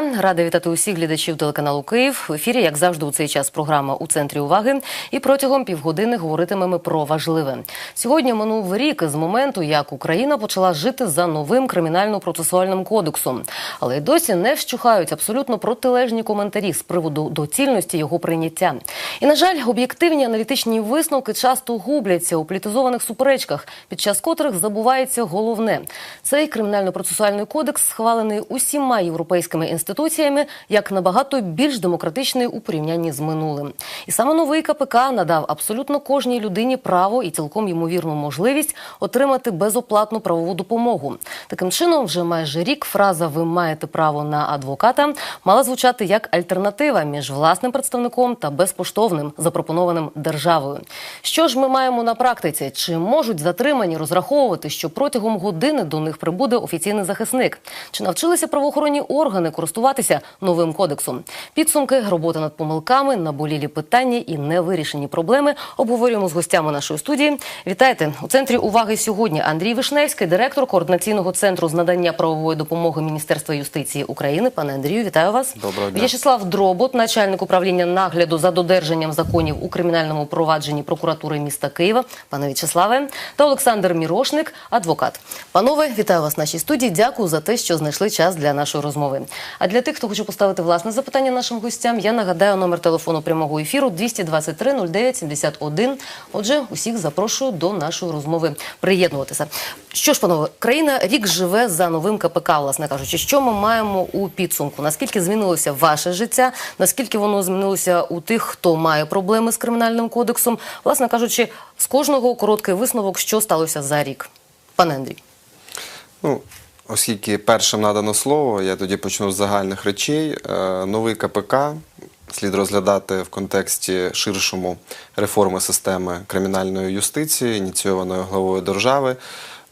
Дня, рада вітати усіх глядачів телеканалу Київ. В ефірі, як завжди, у цей час програма у центрі уваги. І протягом півгодини говоритимемо про важливе. Сьогодні минув рік з моменту, як Україна почала жити за новим кримінально-процесуальним кодексом. Але й досі не вщухають абсолютно протилежні коментарі з приводу доцільності його прийняття. І на жаль, об'єктивні аналітичні висновки часто губляться у політизованих суперечках, під час котрих забувається головне. Цей кримінально-процесуальний кодекс схвалений усіма європейськими інституціями як набагато більш демократичний у порівнянні з минулим. І саме новий КПК надав абсолютно кожній людині право і цілком ймовірну можливість отримати безоплатну правову допомогу. Таким чином, вже майже рік фраза Ви маєте право на адвоката мала звучати як альтернатива між власним представником та безкоштовним запропонованим державою. Що ж ми маємо на практиці? Чи можуть затримані розраховувати, що протягом години до них прибуде офіційний захисник? Чи навчилися правоохоронні органи користуватися новим кодексом? Підсумки, робота над помилками, наболілі питання і невирішені проблеми обговорюємо з гостями нашої студії. Вітайте у центрі уваги сьогодні. Андрій Вишневський, директор координаційного центру з надання правової допомоги Міністерства юстиції України. Пане Андрію, вітаю вас. Доброго дня. В'ячеслав Дробот, начальник управління нагляду за додержанням законів у кримінальному провадженні прокуратури міста Києва. Пане В'ячеславе, та Олександр Мірошник, адвокат. Панове, вітаю вас в нашій студії. Дякую за те, що знайшли час для нашої розмови. А для тих, хто хоче поставити власне запитання нашим гостям, я нагадаю номер телефону прямого ефіру 223 09 71. Отже, усіх запрошую до нашої розмови приєднуватися. Що ж, панове, країна рік живе за новим КПК, власне кажучи, що ми маємо у підсумку? Наскільки змінилося ваше життя? Наскільки воно змінилося у тих, хто має проблеми з кримінальним кодексом? Власне кажучи, з кожного короткий висновок, що сталося за рік. Пане Андрій. Ну, оскільки першим надано слово, я тоді почну з загальних речей. Е, Новий КПК слід розглядати в контексті ширшому реформи системи кримінальної юстиції, ініційованої главою держави.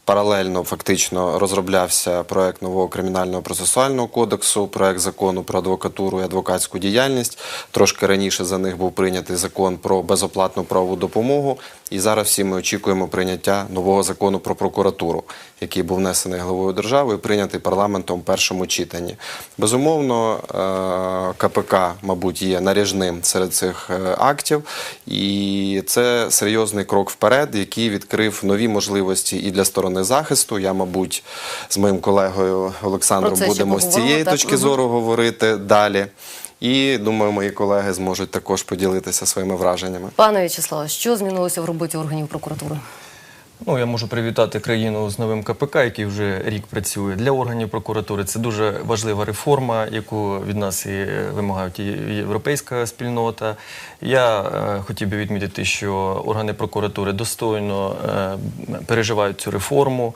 Паралельно фактично розроблявся проект нового кримінального процесуального кодексу, проект закону про адвокатуру і адвокатську діяльність. Трошки раніше за них був прийнятий закон про безоплатну правову допомогу. І зараз всі ми очікуємо прийняття нового закону про прокуратуру, який був внесений главою держави і прийнятий парламентом в першому читанні. Безумовно, е, КПК, мабуть, є наріжним серед цих е, актів, і це серйозний крок вперед, який відкрив нові можливості і для сторони захисту. Я, мабуть, з моїм колегою Олександром будемо з цієї так. точки зору говорити далі. І думаю, мої колеги зможуть також поділитися своїми враженнями. Пане В'ячеславе, що змінилося в роботі органів прокуратури? Ну, я можу привітати країну з новим КПК, який вже рік працює для органів прокуратури. Це дуже важлива реформа, яку від нас і вимагають і європейська спільнота. Я е, хотів би відмітити, що органи прокуратури достойно е, переживають цю реформу.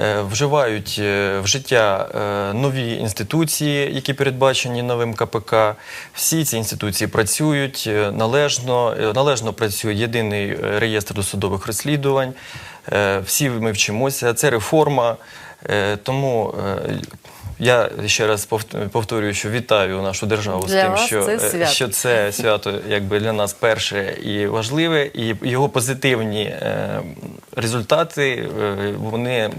е, Вживають е, в життя е, нові інституції, які передбачені новим КПК. Всі ці інституції працюють належно. Належно працює єдиний реєстр досудових розслідувань. Е, Всі ми вчимося. Це реформа. Е, Тому е, я ще раз повт- повторюю, що вітаю нашу державу з тим, вас що це свято. що це свято якби для нас перше і важливе, і його позитивні результати вони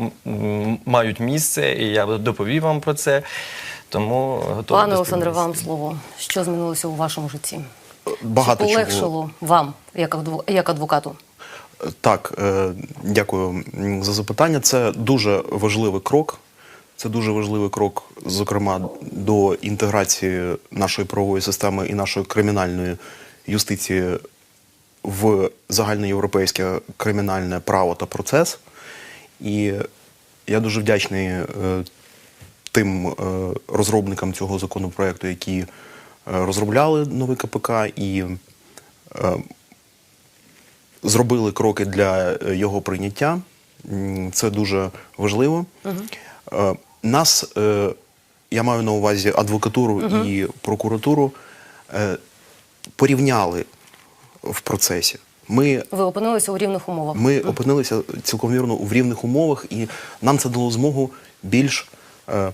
мають місце, і я доповів вам про це. Тому готовий Пане Олександре, вам слово. Що змінилося у вашому житті? Багато Чи чого. полегшило вам, як адву- як адвокату? Так, е, дякую за запитання. Це дуже важливий крок. Це дуже важливий крок, зокрема, до інтеграції нашої правової системи і нашої кримінальної юстиції в загальноєвропейське кримінальне право та процес. І я дуже вдячний е, тим е, розробникам цього законопроекту, які розробляли новий КПК і зробили кроки для е, його прийняття. Це дуже важливо. Е, Нас, е, я маю на увазі адвокатуру і прокуратуру, порівняли в процесі. Ми Ви опинилися у рівних умовах. ми опинилися цілком вірно в рівних умовах, і нам це дало змогу більш е,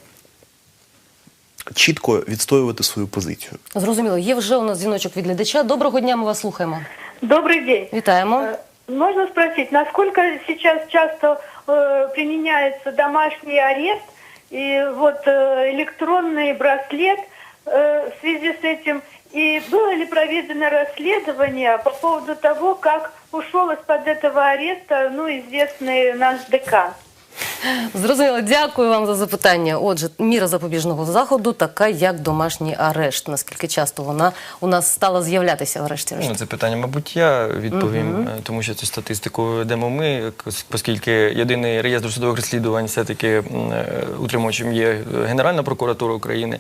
чітко відстоювати свою позицію. Зрозуміло, є вже у нас дзвіночок від глядача. Доброго дня, ми вас слухаємо. Добрый день. Вітаємо. Э, Можно спросить, насколько сейчас часто э, применяется домашний арест и вот э, электронный браслет э, в связи с этим. И было ли проведено расследование по поводу того, как ушел из-под этого ареста, ну, известный наш декан? Зрозуміло, дякую вам за запитання. Отже, міра запобіжного заходу така, як домашній арешт. Наскільки часто вона у нас стала з'являтися врешті Ну, це питання, мабуть, я відповім, е, тому що цю статистику ведемо ми, оскільки єдиний реєстр судових розслідувань все-таки е, утримувачем є Генеральна прокуратура України.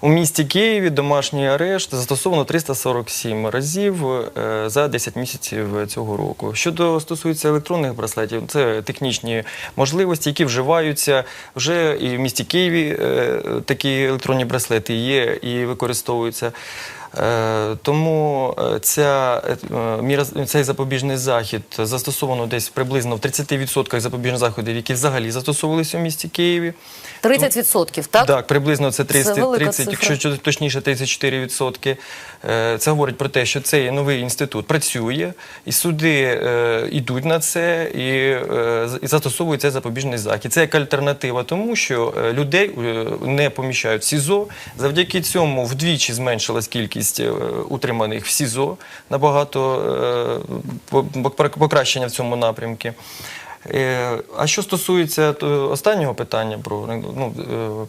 У місті Києві домашній арешт застосовано 347 разів е, за 10 місяців цього року. Щодо стосується електронних браслетів, це технічні можливості, які вживаються вже і в місті Києві е, такі електронні браслети є і використовуються. Е, Тому е, ця е, цей запобіжний захід застосовано десь приблизно в 30% запобіжних заходів, які взагалі застосовувалися в місті Києві. 30%, так? Так, приблизно це 30, велика 30 якщо точніше 34%. Е, Це говорить про те, що цей новий інститут працює, і суди йдуть на це і, і застосовують цей запобіжний захід. Це як альтернатива тому, що людей не поміщають в СІЗО. Завдяки цьому вдвічі зменшилась кількість е, утриманих в СІЗО набагато е, по- по- покращення в цьому напрямку. Е, А що стосується останнього питання про ну,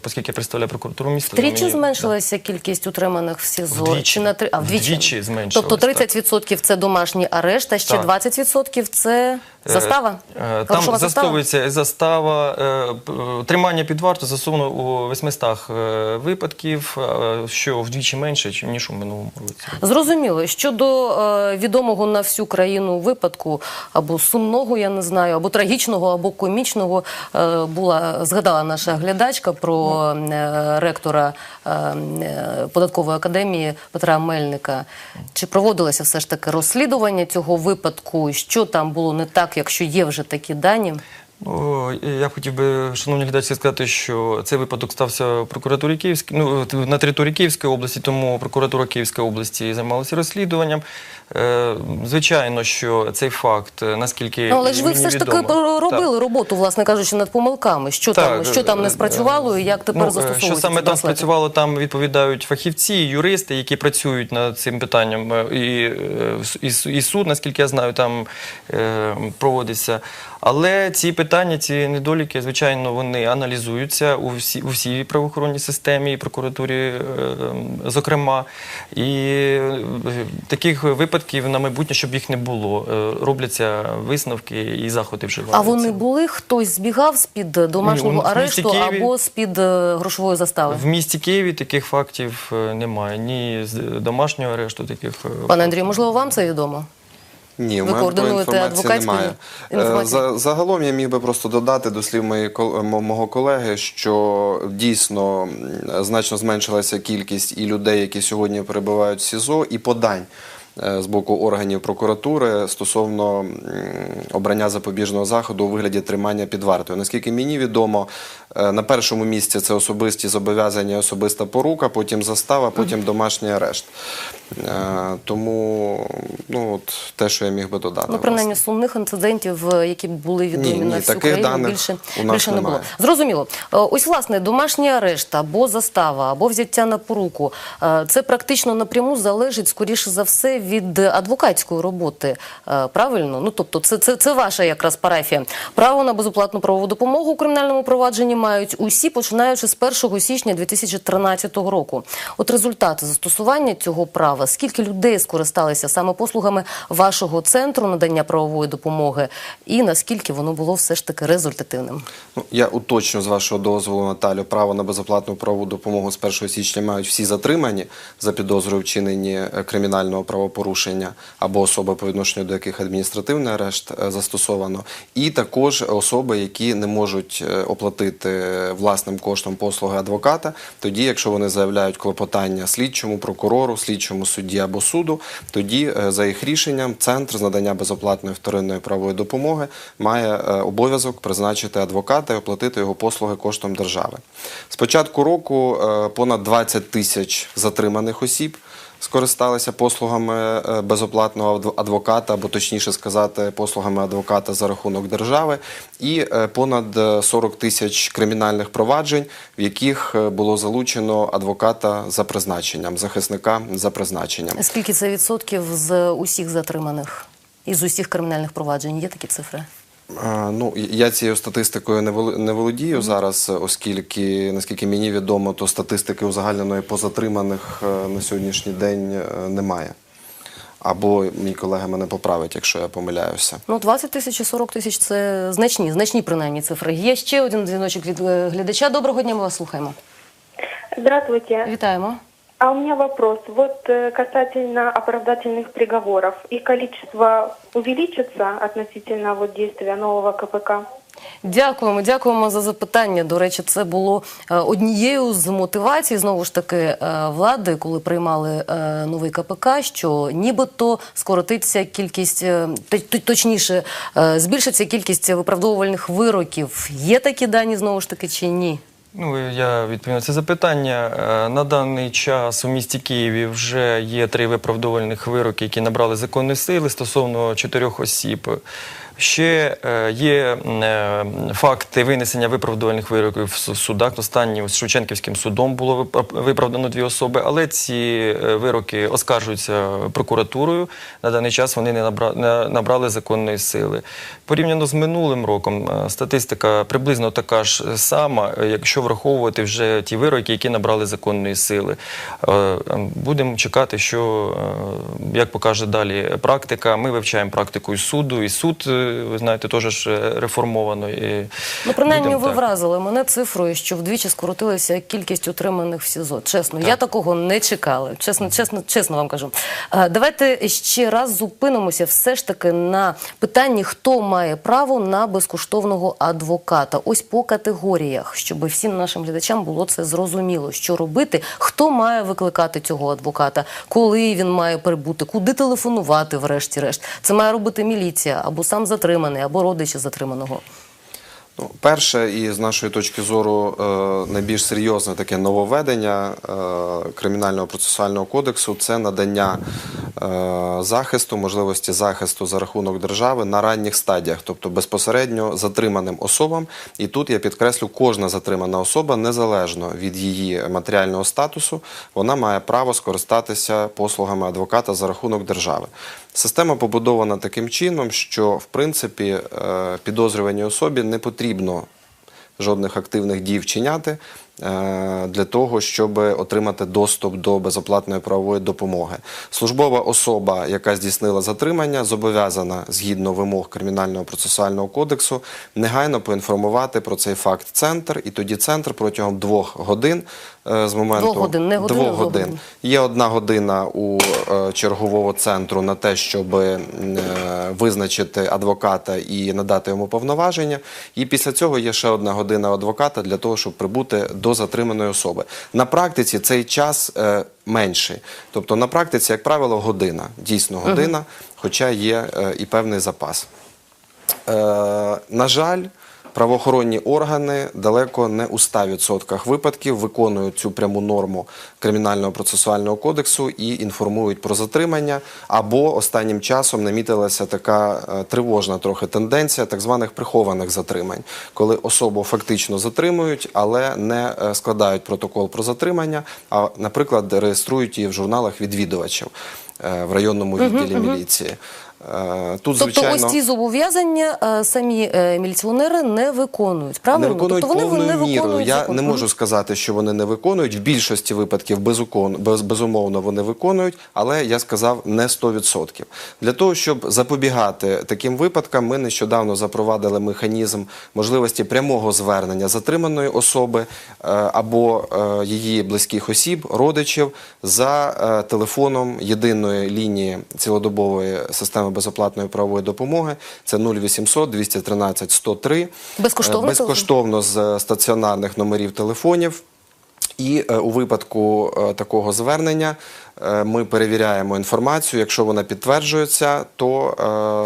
оскільки я представляю прокуратуру міста, Втричі мені- зменшилася кількість утриманих в СІЗО? Вдвічі. Чи на три... а, вдвічі. Вдвічі зменшилась, Тобто 30% це домашній арешт, а ще Так. 20% це застава? Е, Там Грошова застава? застосовується застава, е, е, тримання під варту застосовано у 800 е, випадків, е, що вдвічі менше, ніж у минулому році. Зрозуміло. Щодо е, відомого на всю країну випадку, або сумного, я не знаю, або трагічного, або комічного, е, була згадала наша глядачка про е, ректора е, е, податкової академії Петра Мельника. Чи проводилося все ж таки розслідування цього випадку? Що там було не так, якщо є вже такі дані? Ну, я хотів би, шановні глядачі, сказати, що цей випадок стався в прокуратурі Київської, ну, на території Київської області, тому прокуратура Київської області займалася розслідуванням. Е, Звичайно, що цей факт, е, наскільки Ну, але ж ви мені все ж таки відомо- робили Так. роботу, власне кажучи, над помилками. Що там, що там не е, спрацювало, і як тепер Ну, застосовується Що саме там спрацювало, там відповідають фахівці, юристи, які працюють над цим питанням. І, і, і суд, наскільки я знаю, там е, проводиться. Але ці питання, ці недоліки, звичайно, вони аналізуються у всій, у всій правоохоронній системі і прокуратурі, е, зокрема. І таких випадків на майбутнє, щоб їх не було, е, робляться висновки і заходи вживаються. А вони були? Хтось збігав з-під домашнього Ні, арешту Києві- або з-під е, грошової застави? В місті Києві таких фактів е, немає. Ні з домашнього арешту таких. Пане Андрію, можливо, вам це відомо? Ні, Ви у мене такої координуєте інформації адвокатську немає. Інформацію? За, загалом я міг би просто додати до слів кол- мого колеги, що дійсно значно зменшилася кількість і людей, які сьогодні перебувають в СІЗО, і подань. Е, З боку органів прокуратури стосовно обрання запобіжного заходу у вигляді тримання під вартою. Наскільки мені відомо, на першому місці це особисті зобов'язання, особиста порука, потім застава, потім домашній арешт. Е, Тому ну, от, те, що я міг би додати. Ну, принаймні, сумних інцидентів, е, які були відомі Ні, на всю таких країну, даних більше, у нас більше не було. Зрозуміло. Е, Ось, власне, домашній арешт або застава, або взяття на поруку. е, Це практично напряму залежить, скоріше за все, від адвокатської роботи. Е, Правильно? Ну, тобто, це, це, це ваша якраз парафія. Право на безоплатну правову допомогу у кримінальному провадженні мають усі, починаючи з 1 січня 2013 року. От результати застосування цього права, скільки людей скористалися саме послугами вашого центру надання правової допомоги, і наскільки воно було все ж таки результативним? Ну, я уточню з вашого дозволу, Наталю, право на безоплатну правову допомогу з 1 січня мають всі затримані за підозрою вчиненні е, кримінального правопорушення або особи, по відношенню до яких адміністративний арешт е, застосовано, і також особи, які не можуть е, оплатити власним коштом послуги адвоката, тоді, якщо вони заявляють клопотання слідчому, прокурору, слідчому судді або суду, тоді е, за їх рішенням центр з надання безоплатної вторинної правової допомоги має е, обов'язок призначити адвоката і оплатити його послуги коштом держави. З початку року е, понад 20 тисяч затриманих осіб скористалися послугами е, безоплатного адв- адвоката, або точніше сказати, послугами адвоката за рахунок держави, і е, понад е, 40 тисяч кримінальних проваджень, в яких е, було залучено адвоката за призначенням, захисника за призначенням. Скільки це відсотків з усіх затриманих із усіх кримінальних проваджень? Є такі цифри? Ну, я цією статистикою не володію зараз, оскільки, наскільки мені відомо, то статистики узагальненої по затриманих е, на сьогоднішній день е, немає. Або мій колега мене поправить, якщо я помиляюся. Ну, 20 тисяч і 40 тисяч це значні, значні принаймні цифри. Є ще один дзвіночок від е, глядача. Доброго дня, ми вас слухаємо. Здравствуйте. Вітаємо. А у меня вопрос. Вот э, касательно оправдательных приговоров. Их количество увеличится относительно вот действия нового КПК? Дякуємо, дякуємо за запитання. До речі, це було е, однією з мотивацій знову ж таки е, влади, коли приймали е, новий КПК, що нібито скоротиться кількість, точніше, збільшиться кількість виправдовувальних вироків. Є такі дані знову ж таки чи ні? Ну, я відповім на це запитання. Е, На даний час у місті Києві вже є три виправдувальних вироки, які набрали законної сили стосовно чотирьох осіб. Ще е, є е, факти винесення виправдувальних вироків в судах. Останнім з Шевченківським судом було випра- виправдано дві особи, але ці е, вироки оскаржуються прокуратурою. На даний час вони не набра- не набрали законної сили. Порівняно з минулим роком статистика приблизно така ж сама, якщо враховувати вже ті вироки, які набрали законної сили. Е, е, Будемо чекати, що як покаже далі практика. Ми вивчаємо практику і суду, і суд, ви знаєте, теж е, реформовано. І Ну, принаймні, будемо ви так. вразили мене цифрою, що вдвічі скоротилася кількість утриманих в СІЗО. Чесно, я такого не чекала. Чесно, чесно, чесно вам кажу. Давайте ще раз зупинимося все ж таки на питанні, хто має право на безкоштовного адвоката. Ось по категоріях, щоб всім нашим глядачам було це зрозуміло, що робити, хто має викликати цього адвоката, коли він має прибути, куди телефонувати, врешті-решт. Це має робити міліція або сам затриманий, або родичі затриманого. Ну, перше, і з нашої точки зору, е, найбільш серйозне таке нововведення е, кримінального процесуального кодексу це надання е, захисту, можливості захисту за рахунок держави на ранніх стадіях, тобто безпосередньо затриманим особам. І тут я підкреслю, кожна затримана особа, незалежно від її матеріального статусу, вона має право скористатися послугами адвоката за рахунок держави. Система побудована таким чином, що в принципі е, підозрюваній особі не потрібно жодних активних дій вчиняти для того, щоб отримати доступ до безоплатної правової допомоги. Службова особа, яка здійснила затримання, зобов'язана згідно вимог кримінального процесуального кодексу негайно поінформувати про цей факт центр, і тоді центр протягом двох годин е, з моменту Двох годин, не годин, двох годин. годин. Є одна година у е, чергового центру на те, щоб е, визначити адвоката і надати йому повноваження. І після цього є ще одна година адвоката для того, щоб прибути до затриманої особи. На практиці цей час е, менший. Тобто на практиці, як правило, година, дійсно година, хоча є е, і певний запас. Е, на жаль, правоохоронні органи далеко не у 100% випадків виконують цю пряму норму кримінального процесуального кодексу і інформують про затримання. Або останнім часом намітилася така е, тривожна трохи тенденція так званих прихованих затримань, коли особу фактично затримують, але не е, складають протокол про затримання, а, наприклад, реєструють її в журналах відвідувачів е, в районному відділі міліції. Е, Тут, Тобто звичайно, ось ці зобов'язання е, самі е, міліціонери не виконують. Правильно? не виконують тобто вони повною не мірою. виконують Я закон. не можу сказати, що вони не виконують. В більшості випадків без, безумовно вони виконують, але я сказав не 100%. Для того, щоб запобігати таким випадкам, ми нещодавно запровадили механізм можливості прямого звернення затриманої особи або її близьких осіб, родичів за телефоном єдиної лінії цілодобової системи безоплатної правової допомоги. Це 0800 213 103. Безкоштовно Е, безкоштовно з е, стаціонарних номерів телефонів. І е, у випадку е, такого звернення е, ми перевіряємо інформацію. Якщо вона підтверджується, то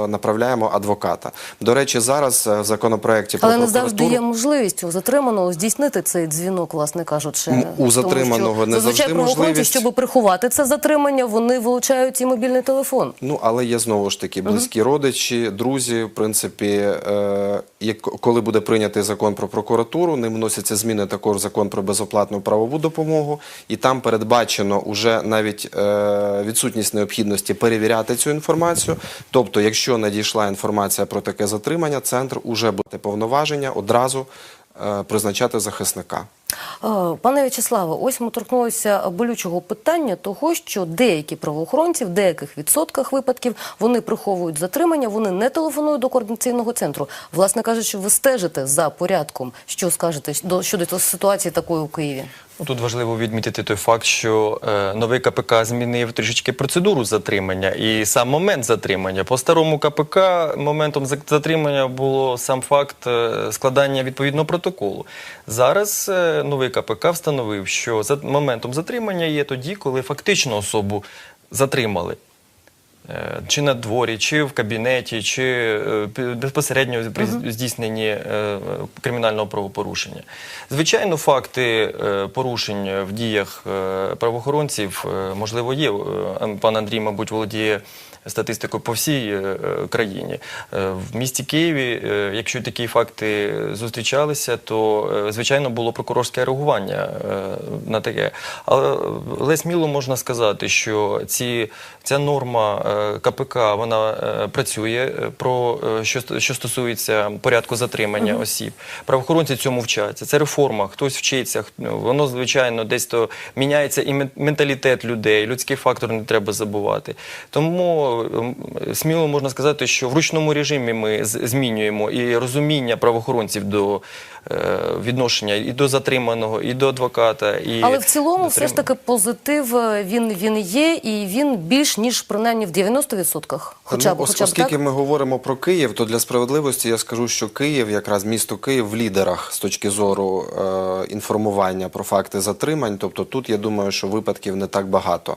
направляємо адвоката. До речі, зараз в законопроекті про Але не завжди є можливість у затриманого здійснити цей дзвінок, власне кажучи. У Тому що затриманого не завжди можливість. щоб приховати це затримання, вони вилучають і мобільний телефон. Ну, але є знову ж таки близькі родичі, друзі. В принципі, коли буде прийнятий закон про прокуратуру, ним вносяться зміни також в закон про безоплатну правову допомогу, і там передбачено уже навіть е, відсутність необхідності перевіряти цю інформацію. Тобто, якщо надійшла інформація про таке затримання, центр уже буде повноваження одразу е, призначати захисника. Е, Пане В'ячеславе, ось ми торкнулися болючого питання того, що деякі правоохоронці в деяких відсотках випадків вони приховують затримання, вони не телефонують до координаційного центру. Власне кажучи, ви стежите за порядком. Що скажете до- щодо ситуації такої у Києві? Тут важливо відмітити той факт, що е, новий КПК змінив трішечки процедуру затримання і сам момент затримання. По старому КПК моментом затримання було сам факт е, складання відповідного протоколу. Зараз е, новий КПК встановив, що за моментом затримання є тоді, коли фактично особу затримали. Е, Чи на дворі, чи в кабінеті, чи е, безпосередньо при здійсненні е, кримінального правопорушення. Звичайно, факти порушень в діях правоохоронців можливо є. Е, Пан Андрій, мабуть, володіє статистикою по всій е, е, країні. Е, В місті Києві, якщо такі факти зустрічалися, то звичайно було прокурорське реагування на таке. Але, сміло можна сказати, що ці, ця норма КПК вона працює про що, що стосується порядку затримання осіб. Правоохоронці цьому вчаться. Це реформа, хтось вчиться. Воно звичайно десь то міняється і менталітет людей, людський фактор не треба забувати. Тому сміло можна сказати, що в ручному режимі ми змінюємо і розуміння правоохоронців до е, відношення і до затриманого, і до адвоката. І Але в цілому, все ж таки, позитив е, він, він є, і він більш ніж принаймні в 90%. Хоча б, ну, хоча б оскільки так. ми говоримо про Київ, то для справедливості я скажу, що Київ, якраз місто Київ, в лідерах з точки зору е, інформування про факти затримань. Тобто тут я думаю, що випадків не так багато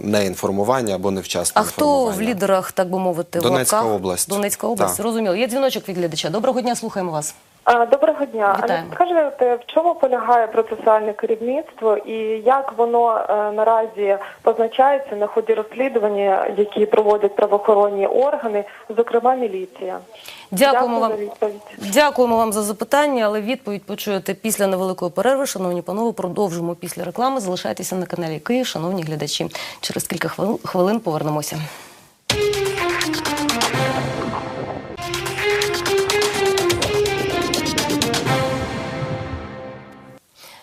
неінформування або невчасне А хто в лідерах, так би мовити, Донецька в область. Донецька область. Зрозуміло. Є дзвіночок від глядача. Доброго дня, слухаємо вас. Доброго дня. Вітаємо. скажете, в чому полягає процесуальне керівництво і як воно е, наразі позначається на ході розслідування, які проводять правоохоронні органи, зокрема міліція? Дякуємо Дякую вам. Дякуємо вам за запитання, але відповідь почуєте після невеликої перерви. Шановні панове, продовжимо після реклами. Залишайтеся на каналі Київ, шановні глядачі. Через кілька хвил- хвилин повернемося.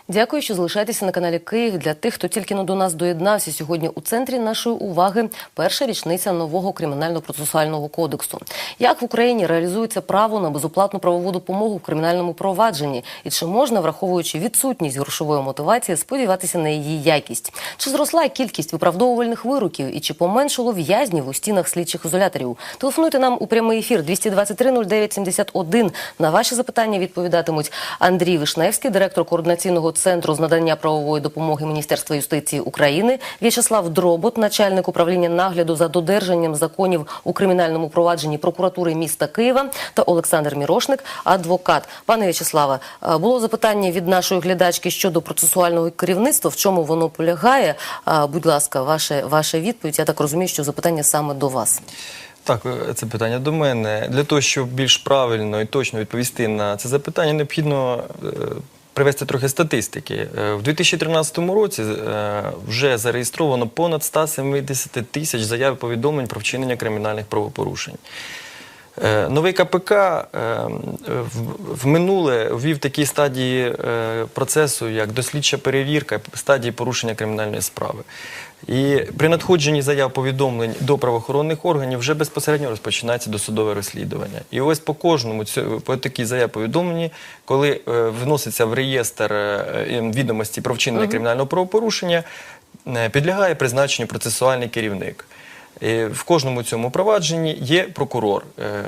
Дякую, що залишаєтеся на каналі Київ. Для тих, хто тільки до нас доєднався сьогодні у центрі нашої уваги перша річниця нового кримінально-процесуального кодексу. Як в Україні реалізується право на безоплатну правову допомогу в кримінальному провадженні, і чи можна, враховуючи відсутність грошової мотивації, сподіватися на її якість? Чи зросла кількість виправдовувальних вироків і чи поменшало в'язнів у стінах слідчих ізоляторів? Телефонуйте нам у прямий ефір 223 09 71. На ваші запитання відповідатимуть Андрій Вишневський, директор координаційного центру з надання правової допомоги Міністерства юстиції України, В'ячеслав Дробот, начальник управління нагляду за додержанням законів у кримінальному провадженні прокуратури міста Києва та Олександр Мірошник, адвокат. Пане В'ячеславе, е, було запитання від нашої глядачки щодо процесуального керівництва. В чому воно полягає? Е, Будь ласка, ваше, ваша відповідь. Я так розумію, що запитання саме до вас. Так, е, це питання до мене. Для того, щоб більш правильно і точно відповісти на це запитання, необхідно привести трохи статистики. Е, В 2013 році е, вже зареєстровано понад 170 тисяч заяв і повідомлень про вчинення кримінальних правопорушень. Е, Новий КПК в- минуле ввів такі стадії процесу, як дослідча перевірка, стадії порушення кримінальної справи. І при надходженні заяв повідомлень до правоохоронних органів вже безпосередньо розпочинається досудове розслідування. І ось по кожному по такій заяві повідомленні, коли е, вноситься в реєстр е, відомості про вчинення кримінального правопорушення, е, підлягає призначенню процесуальний керівник. І в кожному цьому провадженні є прокурор. Е,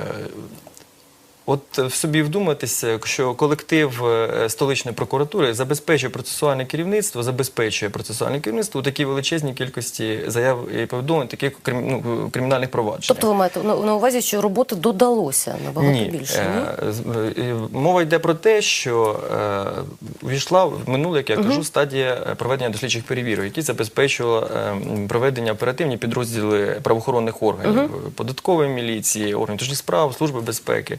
От е, в собі вдуматися, що колектив е, столичної прокуратури забезпечує процесуальне керівництво, забезпечує процесуальне керівництво у такій величезній кількості заяв і повідомлень таких ну, кримінальних проваджень. Тобто ви маєте на, увазі, що роботи додалося набагато Ні, більше? е, е, мова йде про те, що увійшла в минуле, як я кажу, стадія проведення дослідчих перевірок, які забезпечували проведення оперативні підрозділи правоохоронних органів, податкової міліції, органів справ, служби безпеки.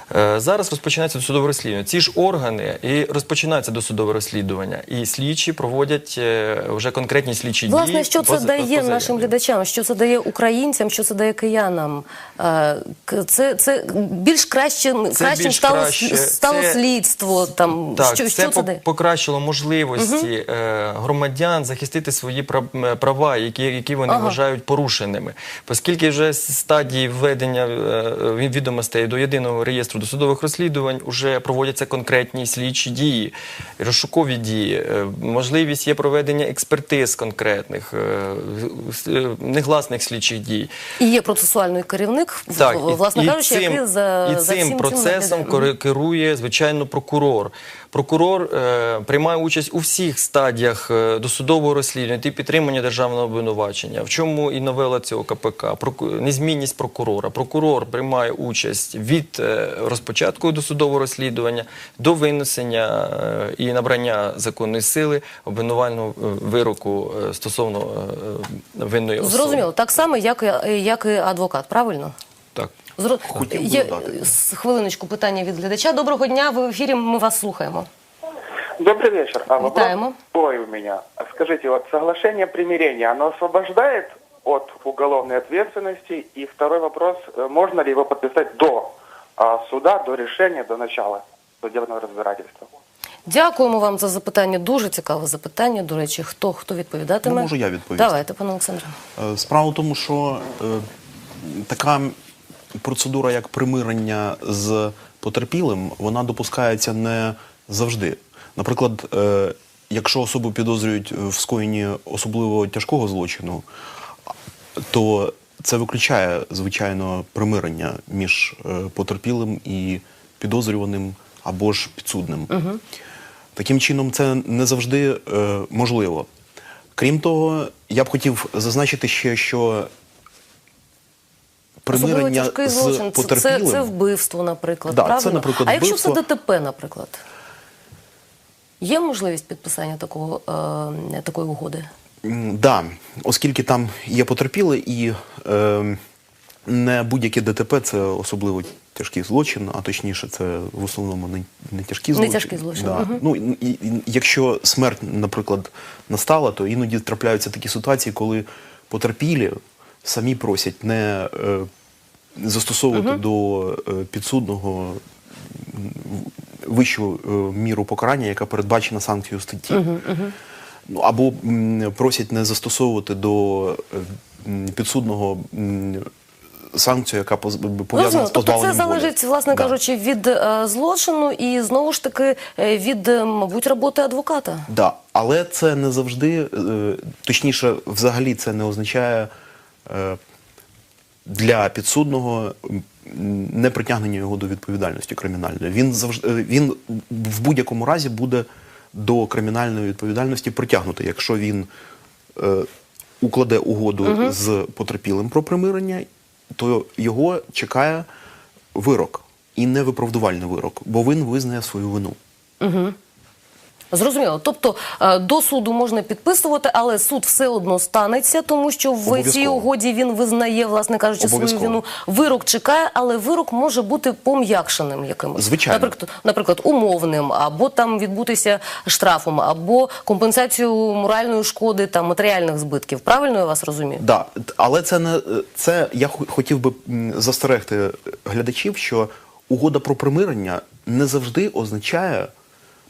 Зараз розпочинається досудове розслідування. Ці ж органи і розпочинається досудове розслідування, і слідчі проводять е, вже конкретні слідчі дії. Власне, що це дає нашим глядачам, що це дає українцям, що це дає киянам? Е, Це, це більш краще, кращим більш стало, краще. стало Це- слідство. Там, Так, що, це, що це дає? покращило можливості е, громадян захистити свої прав- е, права, які, які вони Ага. вважають порушеними. Оскільки вже стадії введення е, відомостей до єдиного реєстру досудових розслідувань вже проводяться конкретні слідчі дії, розшукові дії, е, можливість є проведення експертиз конкретних, е, е, негласних слідчих дій. І є процесуальний керівник, Так, власне кажучи, який за, і за цим всім процесом цим керує, звичайно, прокурор. Прокурор е, приймає участь у всіх стадіях е, досудового розслідування і підтримання державного обвинувачення. В чому і новела цього КПК, Проку- незмінність прокурора. Прокурор приймає участь від е, розпочатку досудового розслідування до винесення е, і набрання законної сили обвинувального е, вироку е, стосовно е, винної особи. Зрозуміло, так само, як як і адвокат, правильно? Так. Зро... Хотів би Є додати. хвилиночку питання від глядача. Доброго дня, ви в ефірі, ми вас слухаємо. Добрый вечер. А вопрос Витаемо. такой у меня. Скажите, вот соглашение примирения, оно освобождает от уголовной ответственности? И второй вопрос, э, можно ли его подписать до а, суда, до решения, до начала судебного разбирательства? Дякуємо вам за запитання. Дуже цікаве запитання. До речі, хто хто відповідатиме? Ну, можу я відповісти. Давайте, пане Олександре. Е, Справа в тому, що е, така процедура, як примирення з потерпілим, вона допускається не завжди. Наприклад, е, якщо особу підозрюють в скоєнні особливо тяжкого злочину, то це виключає, звичайно, примирення між е, потерпілим і підозрюваним або ж підсудним. Таким чином, це не завжди е, можливо. Крім того, я б хотів зазначити ще, що примирення з злочин. Це, це, це вбивство, наприклад. Да, це, наприклад, а якщо вбивство. це ДТП, наприклад, є можливість підписання такого, е, такої угоди? М, Да, оскільки там є потерпіли і е, не будь-яке ДТП це особливо тяжкий злочин, а точніше, це в основному не, не тяжкий Не злочин. тяжкий злочин, Да. мгм. Ну, і, і- якщо смерть, наприклад, настала, то іноді трапляються такі ситуації, коли потерпілі самі просять не е, застосовувати до е, підсудного вищу е, міру покарання, яка передбачена санкцією статті. Ну, або просять не застосовувати до е, підсудного санкцію, яка пов'язана Розуміло. з Тобто це позбавленням волі. залежить, власне Да. кажучи, від е, злочину і знову ж таки від, мабуть, роботи адвоката. Да, але це не завжди, е, точніше, взагалі це не означає е, для підсудного не притягнення його до відповідальності кримінальної. Він завжди е, він в будь-якому разі буде до кримінальної відповідальності притягнутий, якщо він е, укладе угоду з потерпілим про примирення, то його чекає вирок і невиправдувальний вирок, бо він визнає свою вину. Зрозуміло. Тобто е, до суду можна підписувати, але суд все одно станеться, тому що в цій угоді він визнає, власне кажучи, свою вину. Вирок чекає, але вирок може бути пом'якшеним якимось. Звичайно. Наприклад, наприклад, умовним, або там відбутися штрафом, або компенсацією моральної шкоди та матеріальних збитків. Правильно я вас розумію? Да, але це не це. Я хо- хотів би застерегти глядачів, що угода про примирення не завжди означає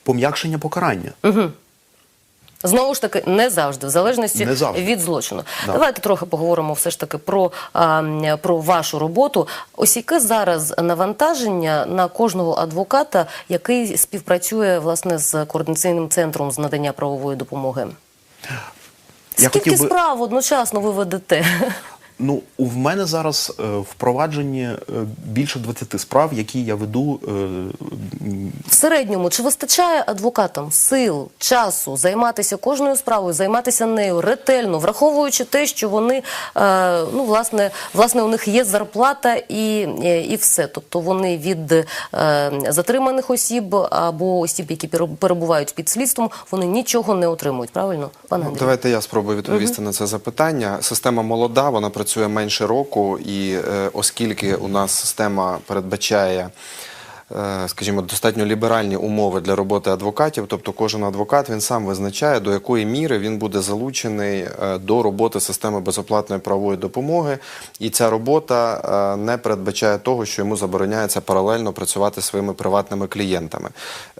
пом'якшення покарання. Знову ж таки, не завжди, в залежності Не завжди. від злочину. Да. Давайте трохи поговоримо все ж таки про, а, про вашу роботу. Ось яке зараз навантаження на кожного адвоката, який співпрацює власне з координаційним центром з надання правової допомоги? Я Скільки би- справ одночасно ви ведете? Ну, у в мене зараз е, впроваджені е, більше 20 справ, які я веду е, В середньому чи вистачає адвокатам сил, часу займатися кожною справою, займатися нею ретельно, враховуючи те, що вони ну власне, власне у них є зарплата і, і все. Тобто вони від затриманих осіб або осіб, які пере- перебувають під слідством, вони нічого не отримують. Правильно, пане Ну, Андрій? Давайте я спробую відповісти на це запитання. Система молода, вона працює менше року, і е, оскільки у нас система передбачає. Е, Скажімо, достатньо ліберальні умови для роботи адвокатів, тобто кожен адвокат він сам визначає, до якої міри він буде залучений е, до роботи системи безоплатної правової допомоги, і ця робота е, не передбачає того, що йому забороняється паралельно працювати своїми приватними клієнтами.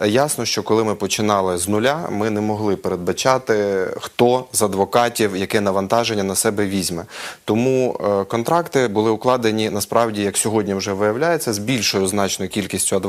Ясно, що коли ми починали з нуля, ми не могли передбачати, хто з адвокатів яке навантаження на себе візьме. Тому контракти були укладені насправді, як сьогодні вже виявляється, з більшою значною кількістю адвокатів,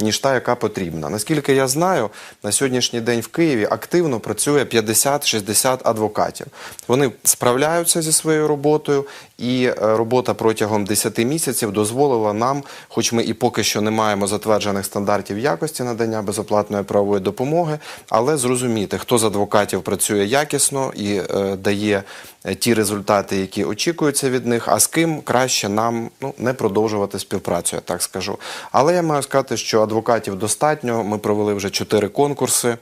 ніж та, яка потрібна. Наскільки я знаю, на сьогоднішній день в Києві активно працює 50-60 адвокатів. Вони справляються зі своєю роботою, і е, робота протягом 10 місяців дозволила нам, хоч ми і поки що не маємо затверджених стандартів якості надання безоплатної правової допомоги, але зрозуміти, хто з адвокатів працює якісно і е, дає е, ті результати, які очікуються від них, а з ким краще нам ну, не продовжувати співпрацю, я так скажу. Але я маю сказати, що адвокатів достатньо. Ми провели вже чотири конкурси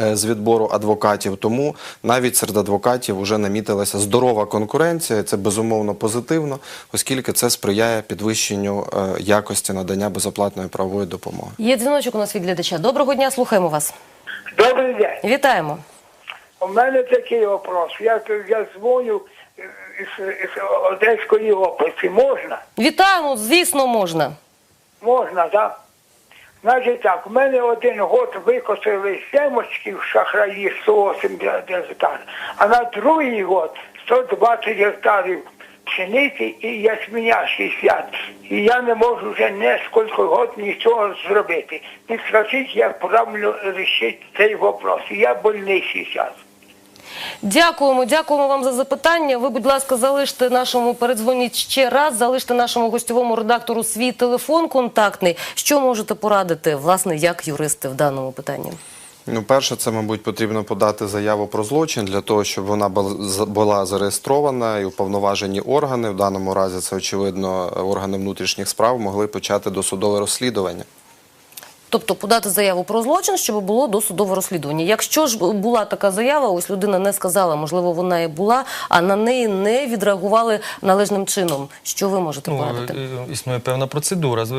е, з відбору адвокатів. Тому навіть серед адвокатів вже намітилася здорова конкуренція. Це безумовно позитивно, оскільки це сприяє підвищенню е, якості надання безоплатної правової допомоги. Є дзвіночок у нас від глядача. Доброго дня, слухаємо вас. Добрий день. Вітаємо. У мене такий вопрос. Я, я дзвоню із, із Одеської області. Можна? Вітаємо, звісно, можна. Можна, так? Значить так, у мене один год викосили семочків шахраї 180 гектар, а на другий год 120 гектарів пшениці і ясменя 60. І я не можу вже нескільки год нічого зробити. Підскажіть, як правильно рішити цей вопрос. Я больний зараз. Дякуємо, дякуємо вам за запитання. Ви, будь ласка, залиште нашому передзвоніть ще раз, залиште нашому гостьовому редактору свій телефон контактний. Що можете порадити, власне, як юристи в даному питанні? Ну, перше, це, мабуть, потрібно подати заяву про злочин для того, щоб вона була зареєстрована і уповноважені органи. В даному разі це очевидно органи внутрішніх справ могли почати досудове розслідування. Тобто подати заяву про злочин, щоб було досудове розслідування. Якщо ж була така заява, ось людина не сказала, можливо, вона і була, а на неї не відреагували належним чином. Що ви можете Ну, порадити? е, існує певна процедура. Е,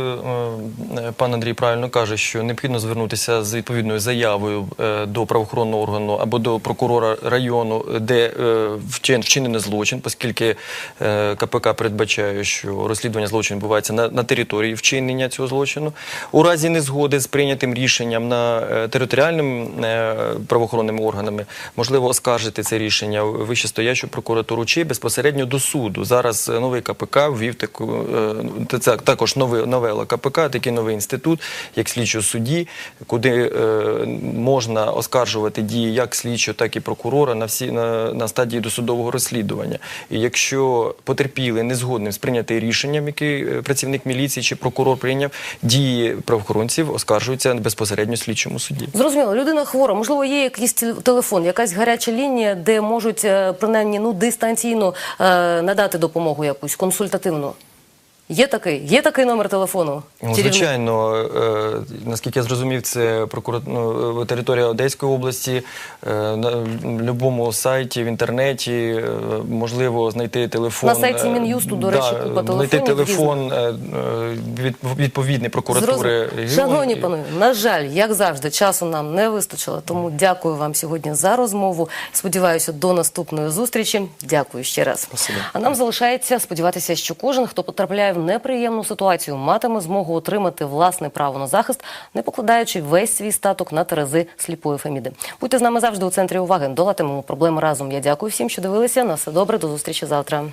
е, Пан Андрій правильно каже, що необхідно звернутися з відповідною заявою е, до правоохоронного органу або до прокурора району, де е, вчин- вчинений злочин, оскільки е, КПК передбачає, що розслідування злочину відбувається на, на території вчинення цього злочину. У разі незгоди з прийнятим рішенням на е, територіальним е, правоохоронними органами можливо оскаржити це рішення в вищестоячу прокуратуру чи безпосередньо до суду. Зараз е, новий КПК ввів таку е, це також нове новела КПК, такий новий інститут, як слідчого судді, куди можна оскаржувати дії як слідчого, так і прокурора на всі на, на стадії досудового розслідування. І якщо потерпілий не згодним з прийнятим рішенням, який е, працівник міліції чи прокурор прийняв, дії правоохоронців оскаржуються безпосередньо слідчому суді. Зрозуміло, людина хвора. Можливо, є якийсь телефон, якась гаряча лінія, де можуть е, принаймні ну дистанційно е, надати допомогу якусь консультативну. Є такий? Є такий номер телефону? Ну, звичайно, е, наскільки я зрозумів, це прокура... ну, е, територія Одеської області. Е, на будь-якому сайті, в інтернеті е, можливо знайти телефон. На сайті Мін'юсту, до речі, купа Знайти телефон е, від, відповідний прокуратури. Шановні панове, на жаль, як завжди, часу нам не вистачило. Тому дякую вам сьогодні за розмову. Сподіваюся, до наступної зустрічі. Дякую ще раз. Спасибо. А нам залишається сподіватися, що кожен, хто потрапляє в неприємну ситуацію, матиме змогу отримати власне право на захист, не покладаючи весь свій статок на терези сліпої Феміди. Будьте з нами завжди у центрі уваги. Долатимемо проблеми разом. Я дякую всім, що дивилися. На все добре. До зустрічі завтра.